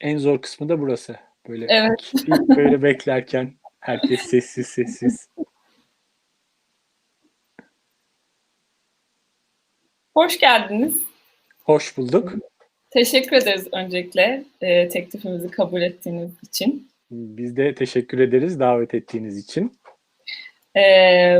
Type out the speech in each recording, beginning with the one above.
En zor kısmı da burası. Böyle Evet. ilk, böyle beklerken herkes sessiz sessiz. Hoş geldiniz. Hoş bulduk. Teşekkür ederiz öncelikle e, teklifimizi kabul ettiğiniz için. Biz de teşekkür ederiz davet ettiğiniz için. E,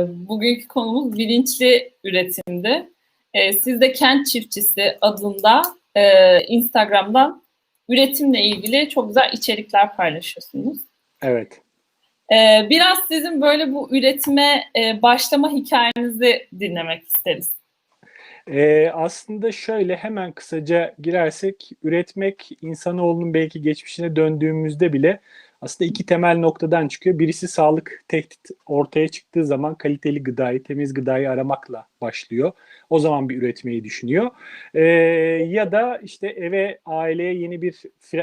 bugünkü konumuz bilinçli üretimdi. E, siz de Kent Çiftçisi adında e, Instagram'dan üretimle ilgili çok güzel içerikler paylaşıyorsunuz. Evet. E, biraz sizin böyle bu üretime e, başlama hikayenizi dinlemek isteriz. Ee, aslında şöyle hemen kısaca girersek üretmek insanoğlunun belki geçmişine döndüğümüzde bile aslında iki temel noktadan çıkıyor. Birisi sağlık tehdit ortaya çıktığı zaman kaliteli gıdayı, temiz gıdayı aramakla başlıyor. O zaman bir üretmeyi düşünüyor. Ee, ya da işte eve, aileye yeni bir,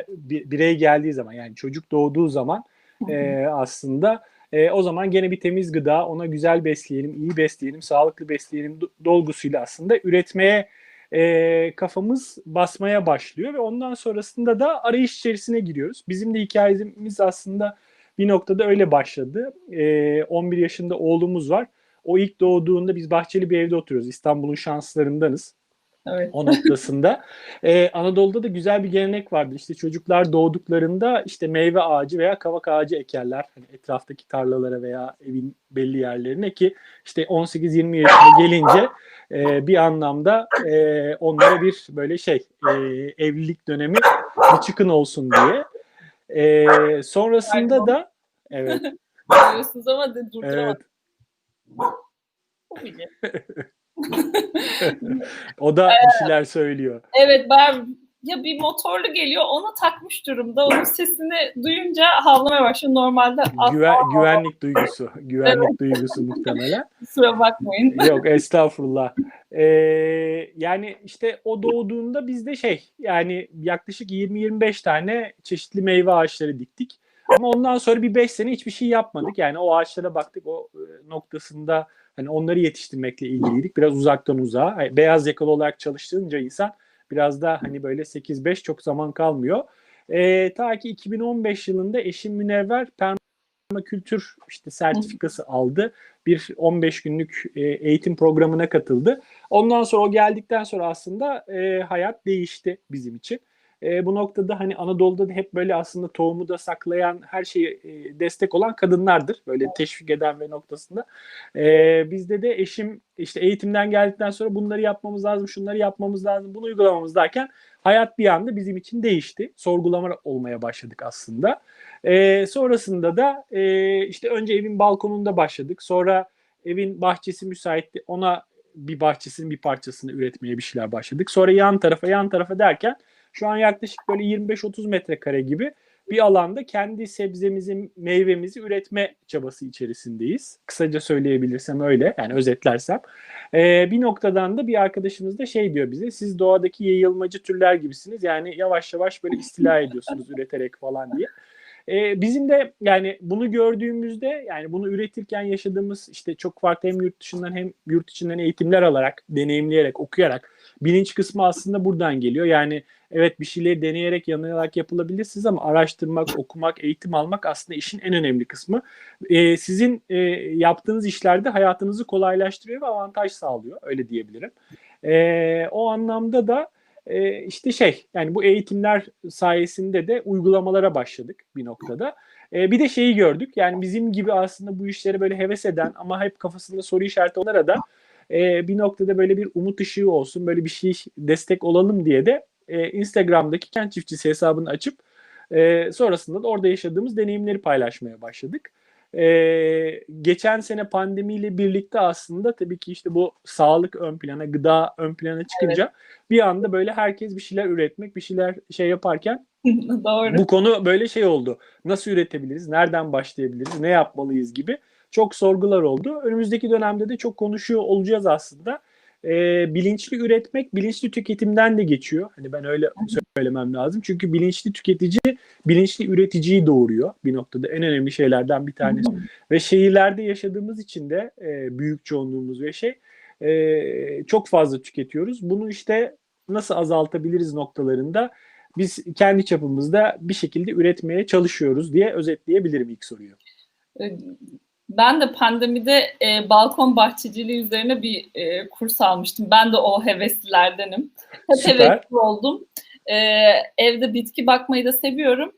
bir birey geldiği zaman yani çocuk doğduğu zaman e, aslında e, o zaman gene bir temiz gıda, ona güzel besleyelim, iyi besleyelim, sağlıklı besleyelim dolgusuyla aslında üretmeye e, kafamız basmaya başlıyor ve ondan sonrasında da arayış içerisine giriyoruz. Bizim de hikayemiz aslında bir noktada öyle başladı. E, 11 yaşında oğlumuz var. O ilk doğduğunda biz bahçeli bir evde oturuyoruz. İstanbul'un şanslarındanız. Evet. O noktasında. Ee, Anadolu'da da güzel bir gelenek vardı. İşte çocuklar doğduklarında işte meyve ağacı veya kavak ağacı ekerler. Hani etraftaki tarlalara veya evin belli yerlerine ki işte 18-20 yaşına gelince e, bir anlamda e, onlara bir böyle şey e, evlilik dönemi bir çıkın olsun diye. E, sonrasında da evet. Diyorsunuz ama durduramadım. Evet. o da bir şeyler söylüyor. Evet ben ya bir motorlu geliyor onu takmış durumda. Onun sesini duyunca havlamaya başlıyor. Normalde Güven, güvenlik duygusu. Güvenlik duygusu muhtemelen. Kusura bakmayın. Yok estağfurullah. Ee, yani işte o doğduğunda biz de şey yani yaklaşık 20-25 tane çeşitli meyve ağaçları diktik. Ama ondan sonra bir 5 sene hiçbir şey yapmadık. Yani o ağaçlara baktık o noktasında hani onları yetiştirmekle ilgiliydik. Biraz uzaktan uzağa. Beyaz yakalı olarak çalıştığınca insan biraz da hani böyle 8-5 çok zaman kalmıyor. E, ta ki 2015 yılında eşim Münevver permakültür işte sertifikası aldı. Bir 15 günlük e, eğitim programına katıldı. Ondan sonra o geldikten sonra aslında e, hayat değişti bizim için. E, bu noktada hani Anadolu'da da hep böyle aslında tohumu da saklayan her şeyi e, destek olan kadınlardır. Böyle teşvik eden ve noktasında. E, bizde de eşim işte eğitimden geldikten sonra bunları yapmamız lazım, şunları yapmamız lazım, bunu uygulamamız derken hayat bir anda bizim için değişti. Sorgulama olmaya başladık aslında. E, sonrasında da e, işte önce evin balkonunda başladık. Sonra evin bahçesi müsaitti. Ona bir bahçesinin bir parçasını üretmeye bir şeyler başladık. Sonra yan tarafa yan tarafa derken şu an yaklaşık böyle 25-30 metrekare gibi bir alanda kendi sebzemizi, meyvemizi üretme çabası içerisindeyiz. Kısaca söyleyebilirsem öyle, yani özetlersem. Ee, bir noktadan da bir arkadaşımız da şey diyor bize, siz doğadaki yayılmacı türler gibisiniz. Yani yavaş yavaş böyle istila ediyorsunuz üreterek falan diye. Ee, bizim de yani bunu gördüğümüzde yani bunu üretirken yaşadığımız işte çok farklı hem yurt dışından hem yurt içinden eğitimler alarak, deneyimleyerek, okuyarak bilinç kısmı aslında buradan geliyor. Yani evet bir şeyleri deneyerek, yanılarak yapılabilirsiniz ama araştırmak, okumak, eğitim almak aslında işin en önemli kısmı. Ee, sizin e, yaptığınız işlerde hayatınızı kolaylaştırıyor ve avantaj sağlıyor. Öyle diyebilirim. Ee, o anlamda da e, işte şey yani bu eğitimler sayesinde de uygulamalara başladık bir noktada. E, bir de şeyi gördük yani bizim gibi aslında bu işlere böyle heves eden ama hep kafasında soru işareti onlara da e, bir noktada böyle bir umut ışığı olsun böyle bir şey destek olalım diye de e, Instagram'daki kent çiftçisi hesabını açıp e, sonrasında da orada yaşadığımız deneyimleri paylaşmaya başladık. Ee, geçen sene pandemiyle birlikte aslında tabii ki işte bu sağlık ön plana, gıda ön plana çıkınca evet. bir anda böyle herkes bir şeyler üretmek, bir şeyler şey yaparken Doğru. bu konu böyle şey oldu. Nasıl üretebiliriz, nereden başlayabiliriz, ne yapmalıyız gibi çok sorgular oldu. Önümüzdeki dönemde de çok konuşuyor olacağız aslında. Ee, bilinçli üretmek bilinçli tüketimden de geçiyor. Hani ben öyle söylemem lazım. Çünkü bilinçli tüketici bilinçli üreticiyi doğuruyor bir noktada. En önemli şeylerden bir tanesi. ve şehirlerde yaşadığımız için de e, büyük çoğunluğumuz ve şey e, çok fazla tüketiyoruz. Bunu işte nasıl azaltabiliriz noktalarında biz kendi çapımızda bir şekilde üretmeye çalışıyoruz diye özetleyebilirim ilk soruyu. Ben de pandemide e, balkon bahçeciliği üzerine bir e, kurs almıştım. Ben de o heveslilerdenim. Hep Süper. hevesli oldum. E, evde bitki bakmayı da seviyorum.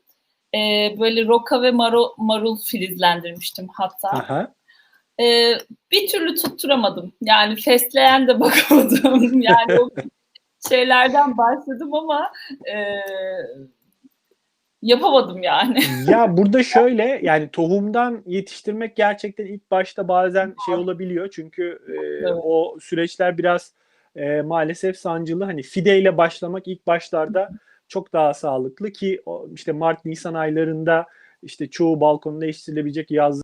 E, böyle roka ve marul, marul filizlendirmiştim hatta. Aha. E, bir türlü tutturamadım. Yani fesleğen de bakamadım. Yani o şeylerden başladım ama e, yapamadım yani. ya burada şöyle yani tohumdan yetiştirmek gerçekten ilk başta bazen şey olabiliyor çünkü e, Evet. o süreçler biraz e, maalesef sancılı hani fideyle başlamak ilk başlarda çok daha sağlıklı ki işte Mart Nisan aylarında işte çoğu balkonda yetiştirilebilecek yazlık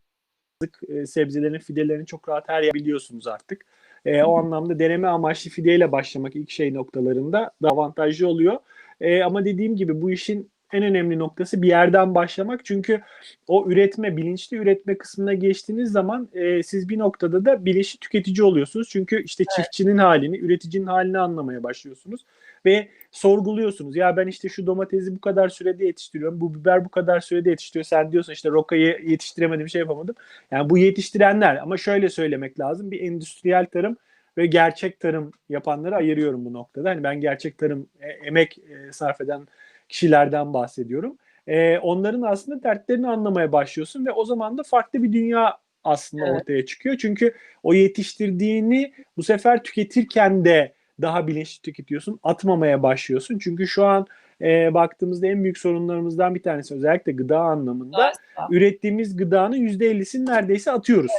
e, sebzelerin fidelerini çok rahat her yer biliyorsunuz artık. E, o anlamda deneme amaçlı fideyle başlamak ilk şey noktalarında daha avantajlı oluyor. E, ama dediğim gibi bu işin en önemli noktası bir yerden başlamak. Çünkü o üretme, bilinçli üretme kısmına geçtiğiniz zaman e, siz bir noktada da bilinçli tüketici oluyorsunuz. Çünkü işte çiftçinin halini, üreticinin halini anlamaya başlıyorsunuz. Ve sorguluyorsunuz. Ya ben işte şu domatesi bu kadar sürede yetiştiriyorum. Bu biber bu kadar sürede yetiştiriyor. Sen diyorsun işte rokayı yetiştiremedim, şey yapamadım. Yani bu yetiştirenler ama şöyle söylemek lazım. Bir endüstriyel tarım ve gerçek tarım yapanları ayırıyorum bu noktada. Hani ben gerçek tarım e, emek e, sarf eden kişilerden bahsediyorum. E, onların aslında dertlerini anlamaya başlıyorsun ve o zaman da farklı bir dünya aslında Evet. ortaya çıkıyor. Çünkü o yetiştirdiğini bu sefer tüketirken de daha bilinçli tüketiyorsun, atmamaya başlıyorsun. Çünkü şu an e, baktığımızda en büyük sorunlarımızdan bir tanesi özellikle gıda anlamında Maalesef, ürettiğimiz gıdanın %50'sini neredeyse atıyoruz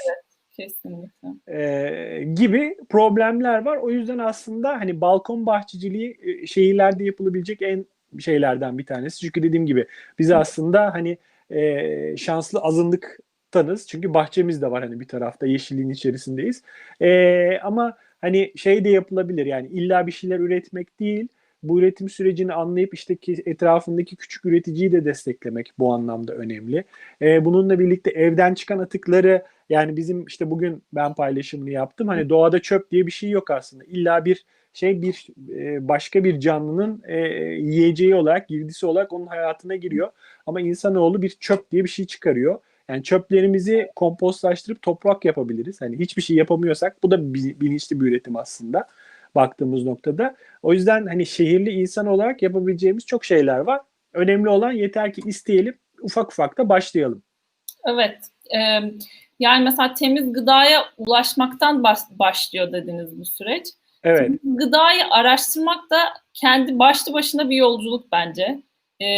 Kesinlikle. e, gibi problemler var. O yüzden aslında hani balkon bahçeciliği şehirlerde yapılabilecek en şeylerden bir tanesi. Çünkü dediğim gibi biz aslında hani e, şanslı azınlıktanız. Çünkü bahçemiz de var hani bir tarafta yeşilliğin içerisindeyiz. E, ama hani şey de yapılabilir yani illa bir şeyler üretmek değil. Bu üretim sürecini anlayıp işte ki etrafındaki küçük üreticiyi de desteklemek bu anlamda önemli. E, bununla birlikte evden çıkan atıkları yani bizim işte bugün ben paylaşımını yaptım. Hani doğada çöp diye bir şey yok aslında. İlla bir şey bir e, başka bir canlının e, yiyeceği olarak, girdisi olarak onun hayatına giriyor. Ama insanoğlu bir çöp diye bir şey çıkarıyor. Yani çöplerimizi kompostlaştırıp toprak yapabiliriz. Hani hiçbir şey yapamıyorsak bu da bilinçli bir üretim aslında baktığımız noktada. O yüzden hani şehirli insan olarak yapabileceğimiz çok şeyler var. Önemli olan yeter ki isteyelim, ufak ufak da başlayalım. Evet. e, yani mesela temiz gıdaya ulaşmaktan baş- başlıyor dediniz bu süreç. Evet. Temiz gıdayı araştırmak da kendi başlı başına bir yolculuk bence. E,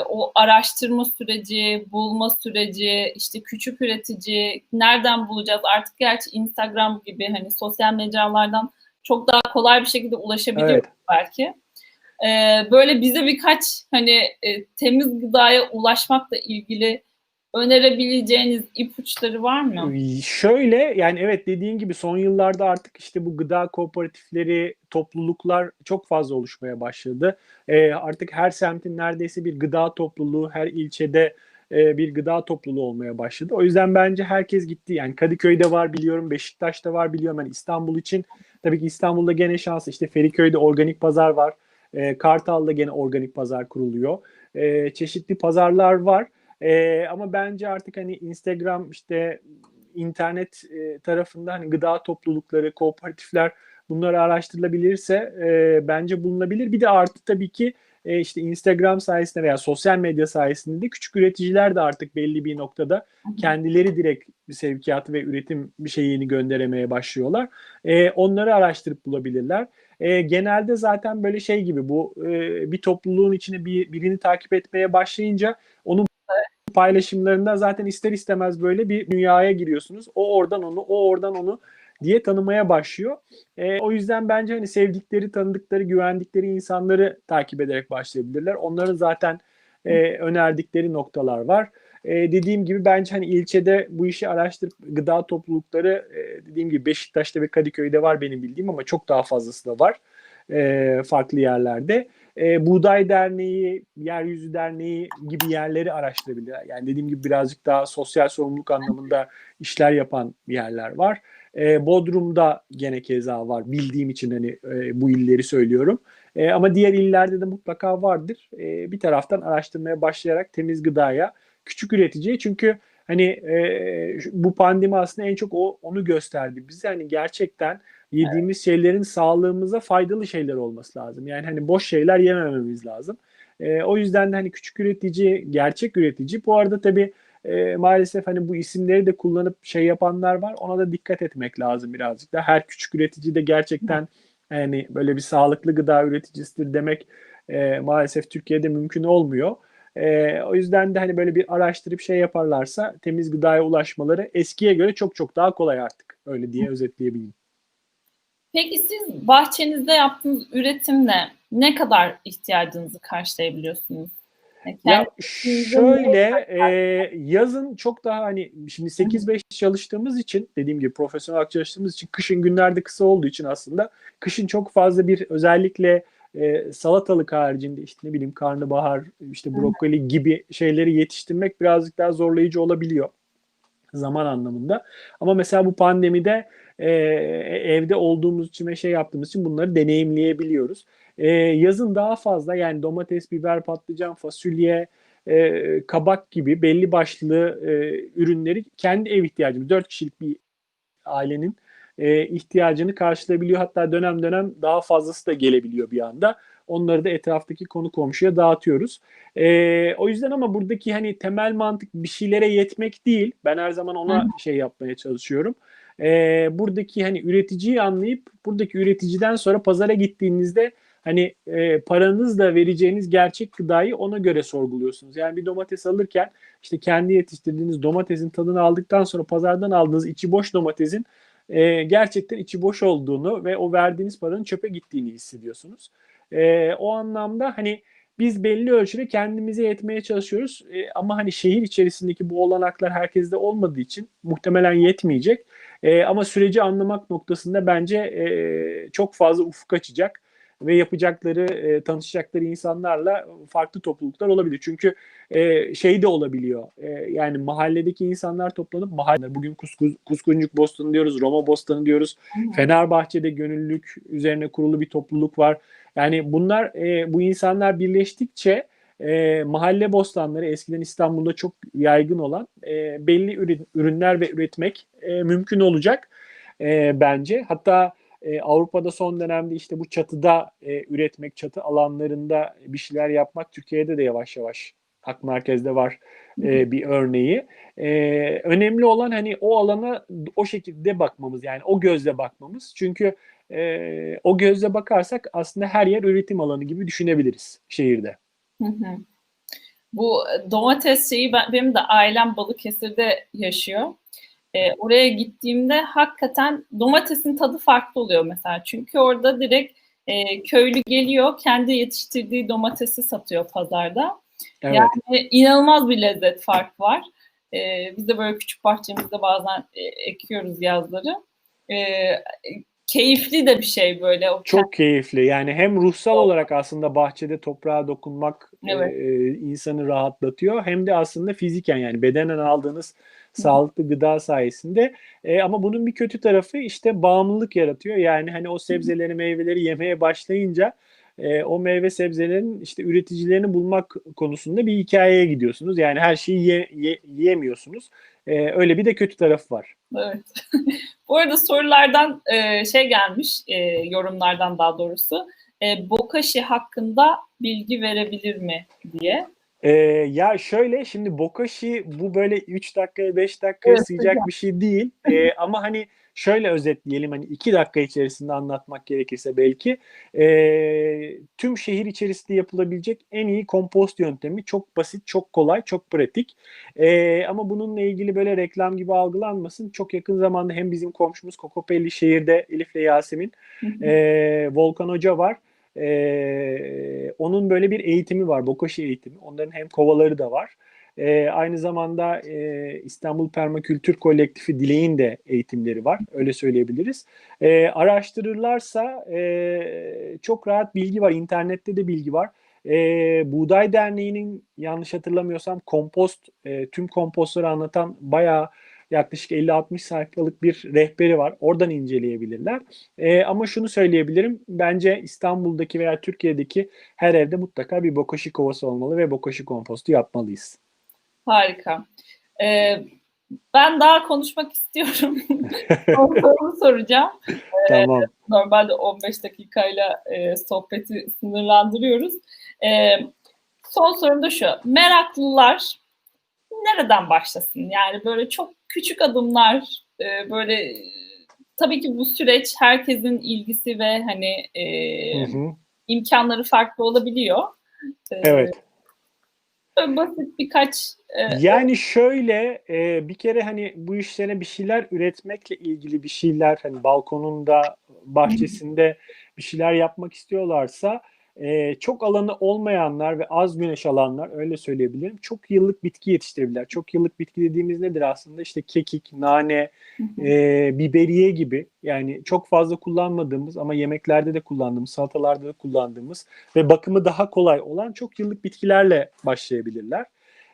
o araştırma süreci, bulma süreci, işte küçük üretici, nereden bulacağız? Artık gerçi Instagram gibi hani sosyal mecralardan çok daha kolay bir şekilde ulaşabiliyoruz Evet. belki. Ee, böyle bize birkaç hani e, temiz gıdaya ulaşmakla ilgili önerebileceğiniz ipuçları var mı? Şöyle yani evet dediğin gibi son yıllarda artık işte bu gıda kooperatifleri, topluluklar çok fazla oluşmaya başladı. Ee, artık her semtin neredeyse bir gıda topluluğu, her ilçede e, bir gıda topluluğu olmaya başladı. O yüzden bence herkes gitti. Yani Kadıköy'de var biliyorum, Beşiktaş'ta var biliyorum. Yani İstanbul için tabii ki İstanbul'da gene şanslı. İşte Feriköy'de organik pazar var. E, Kartal'da gene organik pazar kuruluyor. E, çeşitli pazarlar var. E, ama bence artık hani Instagram işte internet e, tarafında hani gıda toplulukları, kooperatifler bunları araştırılabilirse e, bence bulunabilir. Bir de artı tabii ki e, işte Instagram sayesinde veya sosyal medya sayesinde de küçük üreticiler de artık belli bir noktada kendileri direkt sevkiyatı ve üretim bir şeyini gönderemeye başlıyorlar. E, onları araştırıp bulabilirler. E, genelde zaten böyle şey gibi bu e, bir topluluğun içine bir birini takip etmeye başlayınca onun paylaşımlarında zaten ister istemez böyle bir dünyaya giriyorsunuz. O oradan onu, o oradan onu diye tanımaya başlıyor. E, o yüzden bence hani sevdikleri, tanıdıkları, güvendikleri insanları takip ederek başlayabilirler. Onların zaten e, önerdikleri noktalar var. E, dediğim gibi bence hani ilçede bu işi araştırıp gıda toplulukları e, dediğim gibi Beşiktaş'ta ve Kadıköy'de var benim bildiğim ama çok daha fazlası da var e, farklı yerlerde. E, Buğday Derneği, Yeryüzü Derneği gibi yerleri araştırabilirler. Yani dediğim gibi birazcık daha sosyal sorumluluk anlamında işler yapan yerler var. E, Bodrum'da gene keza var. Bildiğim için hani e, bu illeri söylüyorum. E, ama diğer illerde de mutlaka vardır. E, bir taraftan araştırmaya başlayarak temiz gıdaya, küçük üreticiye çünkü hani e, bu pandemi aslında en çok o, onu gösterdi bize. Hani gerçekten yediğimiz evet. şeylerin sağlığımıza faydalı şeyler olması lazım. Yani hani boş şeyler yemememiz lazım. E, o yüzden de hani küçük üretici, gerçek üretici. Bu arada tabii e, maalesef hani bu isimleri de kullanıp şey yapanlar var. Ona da dikkat etmek lazım birazcık da. Her küçük üretici de gerçekten yani böyle bir sağlıklı gıda üreticisidir demek e, maalesef Türkiye'de mümkün olmuyor. E, o yüzden de hani böyle bir araştırıp şey yaparlarsa temiz gıdaya ulaşmaları eskiye göre çok çok daha kolay artık. Öyle diye özetleyebileyim. Peki siz bahçenizde yaptığınız üretimle ne kadar ihtiyacınızı karşılayabiliyorsunuz? Ya şöyle e, yazın çok daha hani şimdi 8-5 çalıştığımız için dediğim gibi profesyonel olarak çalıştığımız için kışın günlerde kısa olduğu için aslında kışın çok fazla bir özellikle e, salatalık haricinde işte ne bileyim karnabahar işte brokoli gibi şeyleri yetiştirmek birazcık daha zorlayıcı olabiliyor zaman anlamında. Ama mesela bu pandemide e, evde olduğumuz için ve şey yaptığımız için bunları deneyimleyebiliyoruz. E, yazın daha fazla yani domates, biber, patlıcan, fasulye, e, kabak gibi belli başlı e, ürünleri kendi ev ihtiyacımız, 4 kişilik bir ailenin e, ihtiyacını karşılayabiliyor. Hatta dönem dönem daha fazlası da gelebiliyor bir anda. Onları da etraftaki konu komşuya dağıtıyoruz. E, o yüzden ama buradaki hani temel mantık bir şeylere yetmek değil. Ben her zaman ona şey yapmaya çalışıyorum. E, buradaki hani üreticiyi anlayıp buradaki üreticiden sonra pazara gittiğinizde hani e, paranızla vereceğiniz gerçek gıdayı ona göre sorguluyorsunuz. Yani bir domates alırken işte kendi yetiştirdiğiniz domatesin tadını aldıktan sonra pazardan aldığınız içi boş domatesin e, gerçekten içi boş olduğunu ve o verdiğiniz paranın çöpe gittiğini hissediyorsunuz. E, o anlamda hani biz belli ölçüde kendimize yetmeye çalışıyoruz e, ama hani şehir içerisindeki bu olanaklar herkeste olmadığı için muhtemelen yetmeyecek. E, ama süreci anlamak noktasında bence e, çok fazla ufuk açacak ve yapacakları, e, tanışacakları insanlarla farklı topluluklar olabilir. Çünkü e, şey de olabiliyor. E, yani mahalledeki insanlar toplanıp mahalle bugün Kuskuz, Kuskuncuk Bostanı diyoruz, Roma Bostanı diyoruz. Hmm. Fenerbahçe'de gönüllülük üzerine kurulu bir topluluk var. Yani bunlar e, bu insanlar birleştikçe e, mahalle bostanları eskiden İstanbul'da çok yaygın olan e, belli ürün, ürünler ve üretmek e, mümkün olacak e, bence. Hatta e, Avrupa'da son dönemde işte bu çatıda e, üretmek, çatı alanlarında bir şeyler yapmak Türkiye'de de yavaş yavaş Hak Merkez'de var e, bir örneği. E, önemli olan hani o alana o şekilde bakmamız yani o gözle bakmamız. Çünkü e, o gözle bakarsak aslında her yer üretim alanı gibi düşünebiliriz şehirde. Bu domates şeyi ben, benim de ailem Balıkesir'de yaşıyor. E, oraya gittiğimde hakikaten domatesin tadı farklı oluyor mesela. Çünkü orada direkt e, köylü geliyor, kendi yetiştirdiği domatesi satıyor pazarda. Evet. Yani inanılmaz bir lezzet farkı var. E, biz de böyle küçük bahçemizde bazen e, ekiyoruz yazları. E, keyifli de bir şey böyle. O Çok keyifli. Yani hem ruhsal olarak aslında bahçede toprağa dokunmak evet. e, insanı rahatlatıyor. Hem de aslında fiziken yani bedenen aldığınız sağlıklı gıda sayesinde. E, ama bunun bir kötü tarafı işte bağımlılık yaratıyor. Yani hani o sebzeleri, meyveleri yemeye başlayınca e, o meyve sebzelerin işte üreticilerini bulmak konusunda bir hikayeye gidiyorsunuz. Yani her şeyi ye, ye, yiyemiyorsunuz. E, öyle bir de kötü tarafı var. Evet. Bu arada sorulardan e, şey gelmiş, e, yorumlardan daha doğrusu. E, Bokashi hakkında bilgi verebilir mi diye. Ee, ya şöyle şimdi Bokashi bu böyle 3 dakikaya 5 dakikaya evet, sığacak bir şey değil. Ee, ama hani şöyle özetleyelim hani 2 dakika içerisinde anlatmak gerekirse belki e, tüm şehir içerisinde yapılabilecek en iyi kompost yöntemi çok basit, çok kolay, çok pratik. E, ama bununla ilgili böyle reklam gibi algılanmasın. Çok yakın zamanda hem bizim komşumuz Kokopelli şehirde Elif'le Yasemin, e, Volkan Hoca var e, onun böyle bir eğitimi var, Bokashi eğitimi. Onların hem kovaları da var. E, aynı zamanda e, İstanbul Permakültür Kolektifi Dileğin de eğitimleri var. Öyle söyleyebiliriz. E, araştırırlarsa e, çok rahat bilgi var. İnternette de bilgi var. E, Buğday Derneği'nin yanlış hatırlamıyorsam kompost, e, tüm kompostları anlatan bayağı yaklaşık 50-60 sayfalık bir rehberi var. Oradan inceleyebilirler. E, ama şunu söyleyebilirim. Bence İstanbul'daki veya Türkiye'deki her evde mutlaka bir bokashi kovası olmalı ve bokashi kompostu yapmalıyız. Harika. Ee, ben daha konuşmak istiyorum. Sorumu soracağım. Tamam. Ee, normalde 15 dakikayla e, sohbeti sınırlandırıyoruz. Ee, son sorum da şu. Meraklılar nereden başlasın? Yani böyle çok küçük adımlar, e, böyle tabii ki bu süreç herkesin ilgisi ve hani e, Hı hı. imkanları farklı olabiliyor. Ee, Evet. Böyle basit birkaç e, Yani şöyle e, bir kere hani bu işlerine bir şeyler üretmekle ilgili bir şeyler hani balkonunda, bahçesinde bir şeyler yapmak istiyorlarsa e, çok alanı olmayanlar ve az güneş alanlar öyle söyleyebilirim. Çok yıllık bitki yetiştirebilirler. Çok yıllık bitki dediğimiz nedir aslında? İşte kekik, nane, e, biberiye gibi yani çok fazla kullanmadığımız ama yemeklerde de kullandığımız, salatalarda da kullandığımız ve bakımı daha kolay olan çok yıllık bitkilerle başlayabilirler.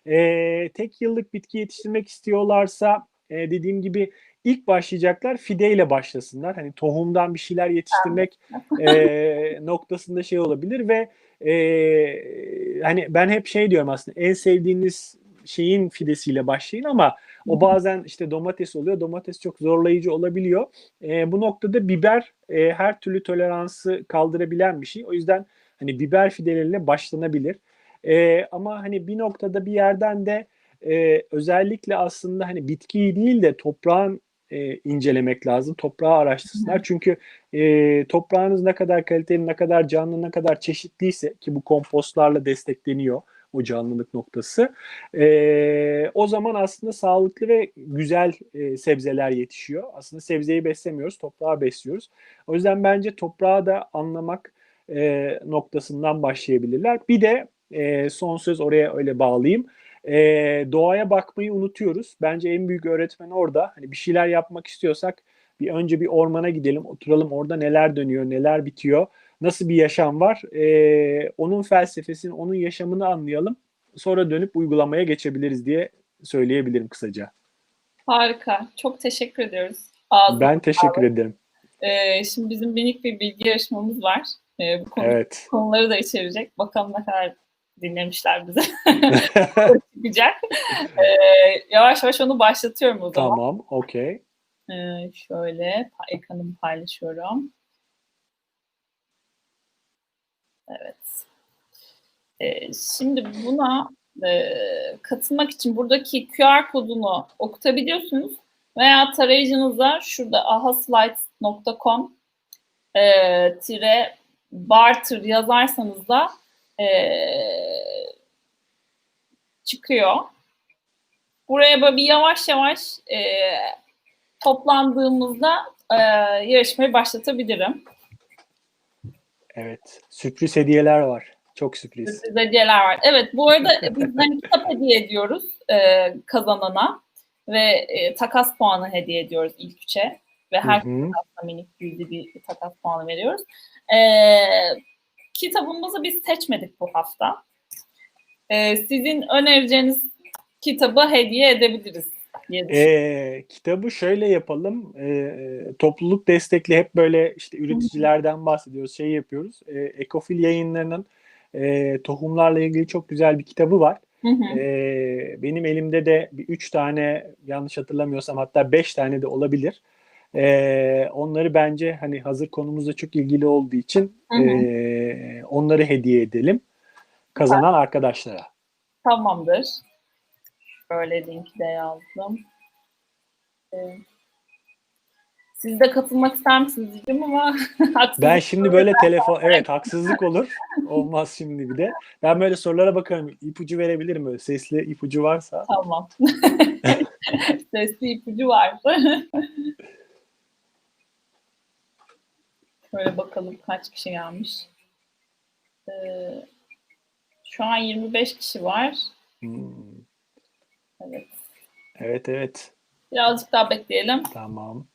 E, tek yıllık bitki yetiştirmek istiyorlarsa e, dediğim gibi ilk başlayacaklar fideyle başlasınlar. Hani tohumdan bir şeyler yetiştirmek e, noktasında şey olabilir ve e, hani ben hep şey diyorum aslında en sevdiğiniz şeyin fidesiyle başlayın ama o bazen işte domates oluyor. Domates çok zorlayıcı olabiliyor. E, bu noktada biber e, her türlü toleransı kaldırabilen bir şey. O yüzden hani biber fideleriyle başlanabilir. E, ama hani bir noktada bir yerden de e, özellikle aslında hani bitkiyi değil de toprağın e, incelemek lazım. Toprağı araştırsınlar. Çünkü e, toprağınız ne kadar kaliteli, ne kadar canlı, ne kadar çeşitliyse ki bu kompostlarla destekleniyor o canlılık noktası. E, o zaman aslında sağlıklı ve güzel e, sebzeler yetişiyor. Aslında sebzeyi beslemiyoruz, toprağı besliyoruz. O yüzden bence toprağı da anlamak e, noktasından başlayabilirler. Bir de e, son söz oraya öyle bağlayayım. E, doğaya bakmayı unutuyoruz. Bence en büyük öğretmen orada. Hani bir şeyler yapmak istiyorsak bir önce bir ormana gidelim, oturalım orada neler dönüyor, neler bitiyor, nasıl bir yaşam var. E, onun felsefesini, onun yaşamını anlayalım. Sonra dönüp uygulamaya geçebiliriz diye söyleyebilirim kısaca. harika. Çok teşekkür ediyoruz. Ağzına Ben teşekkür ederim. Ee, şimdi bizim minik bir bilgi yarışmamız var. Ee, bu konu, Evet. konuları da içerecek. Bakalım ne kadar dinlemişler bize. Çıkacak. Ee, yavaş yavaş onu başlatıyorum o zaman. tamam, okey. Ee, şöyle ekranımı paylaşıyorum. Evet. Ee, şimdi buna e, katılmak için buradaki QR kodunu okutabiliyorsunuz veya tarayıcınıza şurada ahaslides.com e, tire barter yazarsanız da e, çıkıyor. Buraya böyle bir yavaş yavaş e, toplandığımızda e, yarışmayı başlatabilirim. Evet. Sürpriz hediyeler var. Çok sürpriz. Sürpriz hediyeler var. Evet bu arada bizden kitap hediye ediyoruz e, kazanana ve e, takas puanı hediye ediyoruz ilk üçe ve her takasla minik gizli bir takas puanı veriyoruz. E, kitabımızı biz seçmedik bu hafta. E, sizin önereceğiniz kitabı hediye edebiliriz. Ee, kitabı şöyle yapalım. Ee, topluluk destekli hep böyle işte üreticilerden bahsediyoruz, şey yapıyoruz. Ee, Ekofil yayınlarının e, tohumlarla ilgili çok güzel bir kitabı var. Hı hı. Ee, benim elimde de bir üç tane yanlış hatırlamıyorsam hatta beş tane de olabilir. Ee, onları bence hani hazır konumuzla çok ilgili olduğu için Hı hı. e, onları hediye edelim kazanan arkadaşlara. Tamamdır. Şöyle linki de yazdım. Ee, Siz de katılmak ister misiniz diyeceğim ama Ben şimdi böyle telefon evet haksızlık olur. Olmaz şimdi bir de. Ben böyle sorulara bakarım. İpucu verebilirim böyle sesli ipucu varsa. Tamam. Sesli ipucu var. Şöyle bakalım kaç kişi gelmiş. Ee, şu an 25 kişi var. Hmm, Evet. Evet evet. Birazcık daha bekleyelim. Tamam.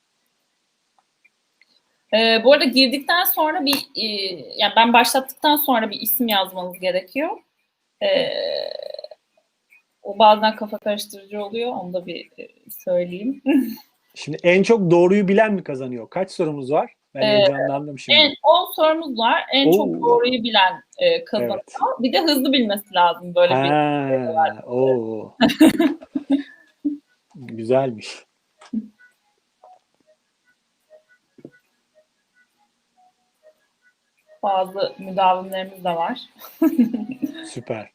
Ee, bu arada girdikten sonra bir e, yani ben başlattıktan sonra bir isim yazmanız gerekiyor. Ee, O bazen kafa karıştırıcı oluyor. Onu da bir e, söyleyeyim. Şimdi en çok doğruyu bilen mi kazanıyor? Kaç sorumuz var? Ben Ee, heyecanlandım şimdi. En 10 sorumuz var. En Oo. çok doğruyu bilen e, kazanıyor. Evet. Bir de hızlı bilmesi lazım böyle bir. Ha, oo. Güzelmiş. Bazı müdavimlerimiz de var. Süper.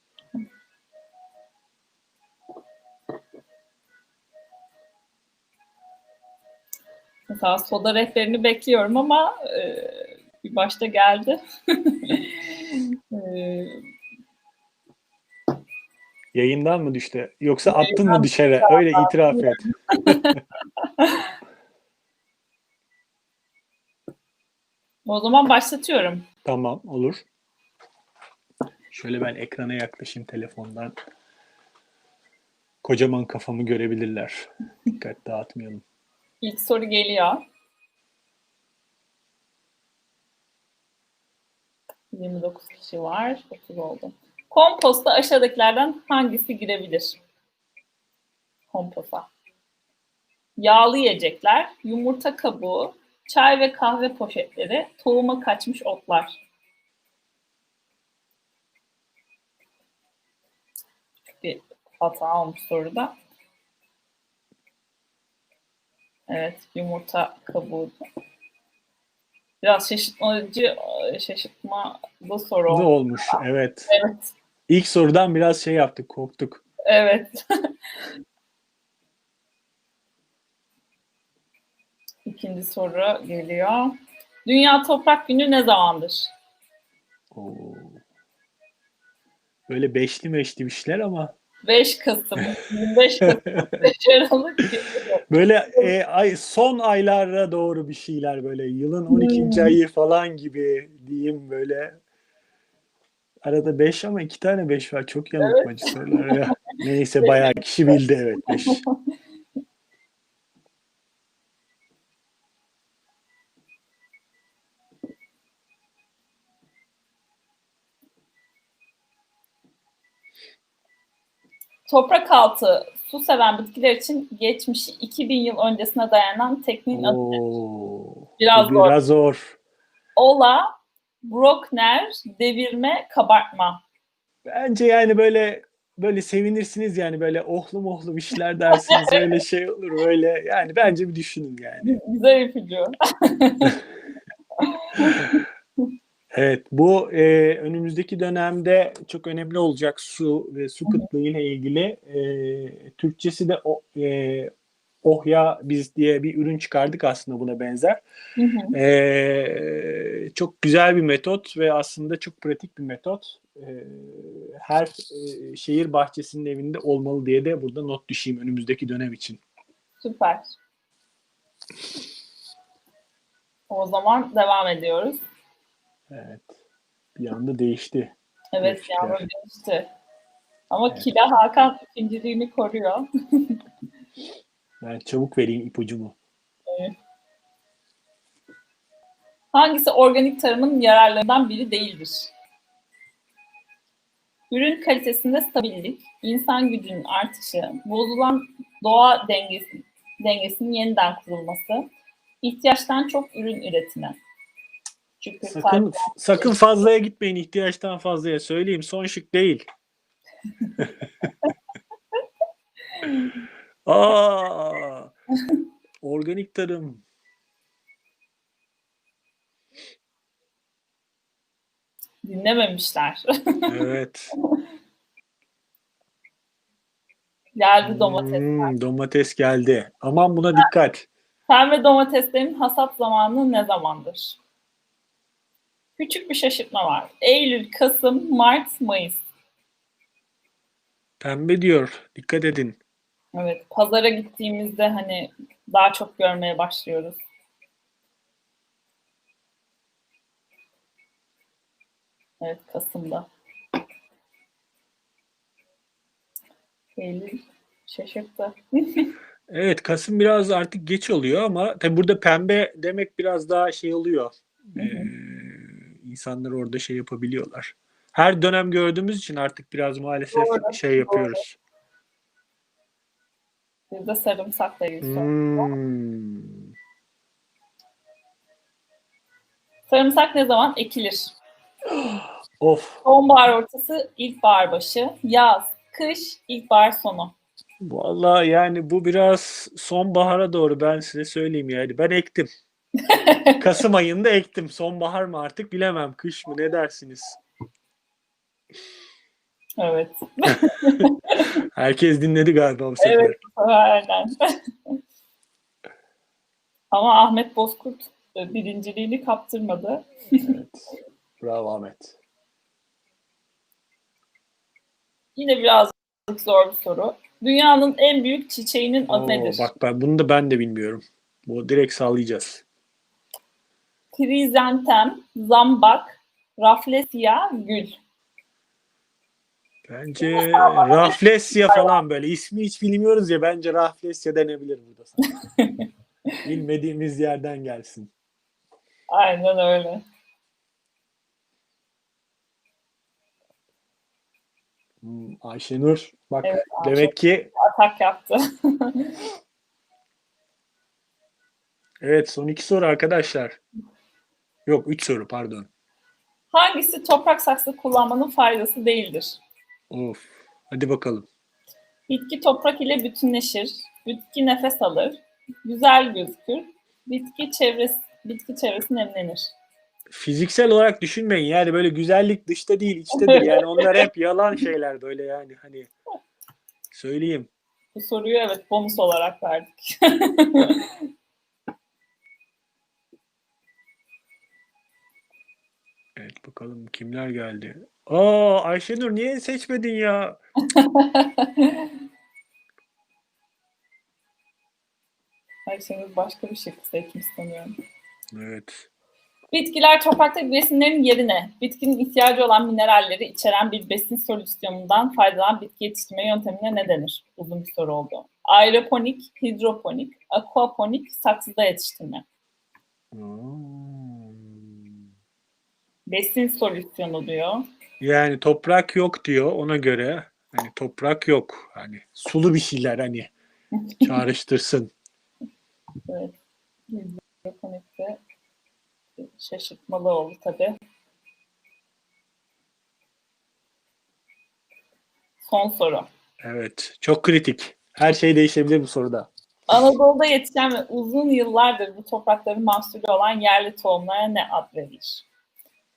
Mesela soda rehberini bekliyorum ama e, bir başta geldi. e, Yayından mı düştü? Yoksa attın mı dışarı? Öyle itiraf et. o zaman başlatıyorum. Tamam olur. Şöyle ben ekrana yaklaşayım telefondan. Kocaman kafamı görebilirler. Dikkat dağıtmayalım. İlk soru geliyor. 29 kişi var. 30 oldu. Komposta aşağıdakilerden hangisi girebilir? Komposta. Yağlı yiyecekler, yumurta kabuğu, çay ve kahve poşetleri, tohuma kaçmış otlar. Bir hata olmuş soruda. Evet, yumurta kabuğu. Biraz şaşırtmacı, şaşırtmalı soru oldu. olmuş? Evet. Evet, İlk sorudan biraz şey yaptık, korktuk. evet. İkinci soru geliyor. Dünya Toprak Günü ne zamandır? Oo. Böyle beşli meşli bir şeyler ama 5 Kasım, 25 Kasım, 5 Aralık. böyle e, ay son aylara doğru bir şeyler böyle yılın 12. ayı falan gibi diyeyim böyle arada 5 ama iki tane 5 var. Çok yanıltmacı sorular ya. Neyse bayağı kişi bildi evet 5. Toprak altı su seven bitkiler için geçmişi 2000 yıl öncesine dayanan tekniğin adı. Biraz zor. Biraz zor. Ola, Brockner, devirme, kabartma. Bence yani böyle böyle sevinirsiniz yani böyle ohlu mohlu bir şeyler dersiniz öyle şey olur böyle yani bence bir düşünün yani. Güzel ipucu. Evet bu e, önümüzdeki dönemde çok önemli olacak su ve su kıtlığı ile ilgili e, Türkçesi de o, e, Ohya biz diye bir ürün çıkardık aslında buna benzer. Hı hı. E, çok güzel bir metot ve aslında çok pratik bir metot. E, her e, şehir bahçesinin evinde olmalı diye de burada not düşeyim önümüzdeki dönem için. Süper. O zaman devam ediyoruz. Evet. Bir anda değişti. Evet Teşekkürler. yağmur değişti. Ama Evet. Kila Hakan ikinciliğini koruyor. Ben çabuk vereyim ipucumu. Hangisi organik tarımın yararlarından biri değildir? Ürün kalitesinde stabillik, insan gücünün artışı, bozulan doğa dengesi, dengesinin yeniden kurulması, ihtiyaçtan çok ürün üretimi. Çünkü Sakın sakın fazlaya gitmeyin ihtiyaçtan fazlaya söyleyeyim son şık değil. Aa, organik tarım. dinlememişler. Evet. Geldi domates. Hmm, domates geldi. Aman buna dikkat. Pembe domateslerin hasat zamanı ne zamandır? Küçük bir şaşırtma var. Eylül, Kasım, Mart, Mayıs. Pembe diyor. Dikkat edin. Evet, pazara gittiğimizde hani daha çok görmeye başlıyoruz. Evet, Kasım'da. Eylül şaşırttı. Evet Kasım biraz artık geç oluyor ama tabi burada pembe demek biraz daha şey oluyor. Hı hı. Ee, insanlar orada şey yapabiliyorlar. Her dönem gördüğümüz için artık biraz maalesef Doğru, şey yapıyoruz. Bizde ilgili soru. Hmm. Sarımsak ne zaman ekilir? Of. Sonbahar ortası, ilkbahar başı, yaz, kış, ilkbahar sonu. Vallahi yani bu biraz sonbahara doğru ben size söyleyeyim yani. Ben ektim. Kasım ayında ektim. Sonbahar mı artık bilemem. Kış mı ne dersiniz? Evet. Herkes dinledi galiba bu sefer. Evet. Aynen. Ama Ahmet Bozkurt e, birinciliğini kaptırmadı. Evet. Bravo Ahmet. Yine birazcık zor bir soru. Dünyanın en büyük çiçeğinin adı Oo, nedir? bak ben bunu da ben de bilmiyorum. Bu direkt sallayacağız. Krizantem, zambak, raflesia, gül. Bence Rafflesia falan böyle. ismi hiç bilmiyoruz ya bence Rafflesia denebilir burada. Bilmediğimiz yerden gelsin. Aynen öyle. Hmm, Ayşenur bak Evet, demek ki Atak yaptı. evet son iki soru arkadaşlar. Yok üç soru pardon. Hangisi toprak saksı kullanmanın faydası değildir? Of. Hadi bakalım. Bitki toprak ile bütünleşir. Bitki nefes alır. Güzel gözükür. Bitki çevresi bitki çevresi nemlenir. Fiziksel olarak düşünmeyin yani böyle güzellik dışta değil içtedir yani onlar hep yalan şeyler böyle yani hani söyleyeyim. Bu soruyu evet bonus olarak verdik. Evet bakalım kimler geldi. Aa Ayşenur niye seçmedin ya? Ayşenur başka bir şey seçmiş sanıyorum. Evet. Bitkiler topraktaki besinlerin yerine bitkinin ihtiyacı olan mineralleri içeren bir besin solüsyonundan faydalanan bitki yetiştirme yöntemine ne denir? Uzun bir soru oldu. Aeroponik, hidroponik, aquaponik, saksıda yetiştirme. Hmm. Besin solüsyonu diyor. Yani toprak yok diyor ona göre. Hani toprak yok. Hani sulu bir şeyler hani çağrıştırsın. Evet. Hidroponikte şaşırtmalı oldu tabii. Son soru. Evet. Çok kritik. Her şey değişebilir bu soruda. Anadolu'da yetişen ve uzun yıllardır bu toprakların mahsulü olan yerli tohumlara ne ad verilir?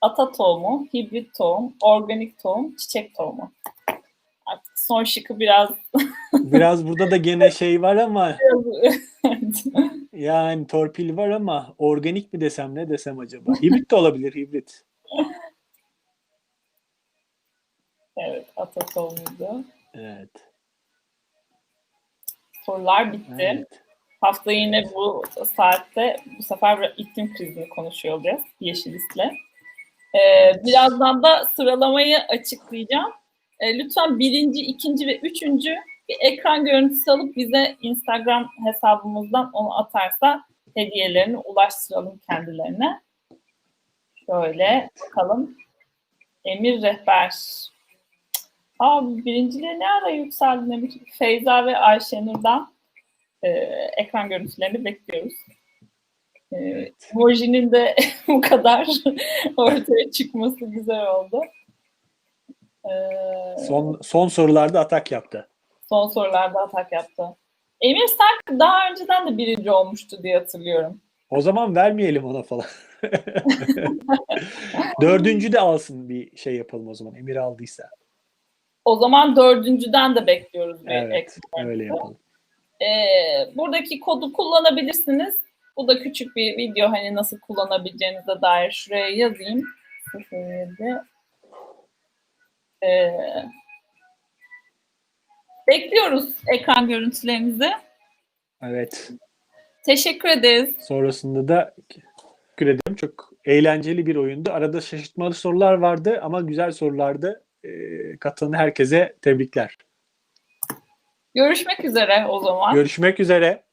Ata tohumu, hibrit tohum, organik tohum, çiçek tohumu. Artık son şıkı biraz Biraz burada da gene şey var ama yani torpil var ama organik mi desem ne desem acaba? Hibrit de olabilir hibrit. evet, ata tohumuydu. Evet. Sorular bitti. evet. Hafta yine bu saatte bu sefer iklim krizini konuşuyor olacağız Yeşilist'le. Ee, birazdan da sıralamayı açıklayacağım. Ee, lütfen birinci, ikinci ve üçüncü bir ekran görüntüsü alıp bize Instagram hesabımızdan onu atarsa hediyelerini ulaştıralım kendilerine. Şöyle bakalım. Emir Rehber. Abi birinciliğe ne ara yükseldin Emir? Feyza ve Ayşenur'dan e, ekran görüntülerini bekliyoruz. E, Emojinin de bu kadar ortaya çıkması güzel oldu. E, Son son sorularda atak yaptı. son sorularda atak yaptı. Emir sanki daha önceden de birinci olmuştu diye hatırlıyorum. O zaman vermeyelim ona falan. Dördüncü de alsın bir şey yapalım o zaman. Emir aldıysa. O zaman dördüncüden de bekliyoruz bir Evet. Öyle yapalım. Ee, buradaki kodu kullanabilirsiniz. Bu da küçük bir video hani nasıl kullanabileceğinize dair şuraya yazayım. 07 Ee, bekliyoruz ekran görüntülerinizi. Evet. Teşekkür ederiz. Sonrasında da teşekkür ederim. Çok eğlenceli bir oyundu. Arada şaşırtmalı sorular vardı ama güzel sorulardı. Ee, katılan herkese tebrikler. Görüşmek üzere o zaman. Görüşmek üzere.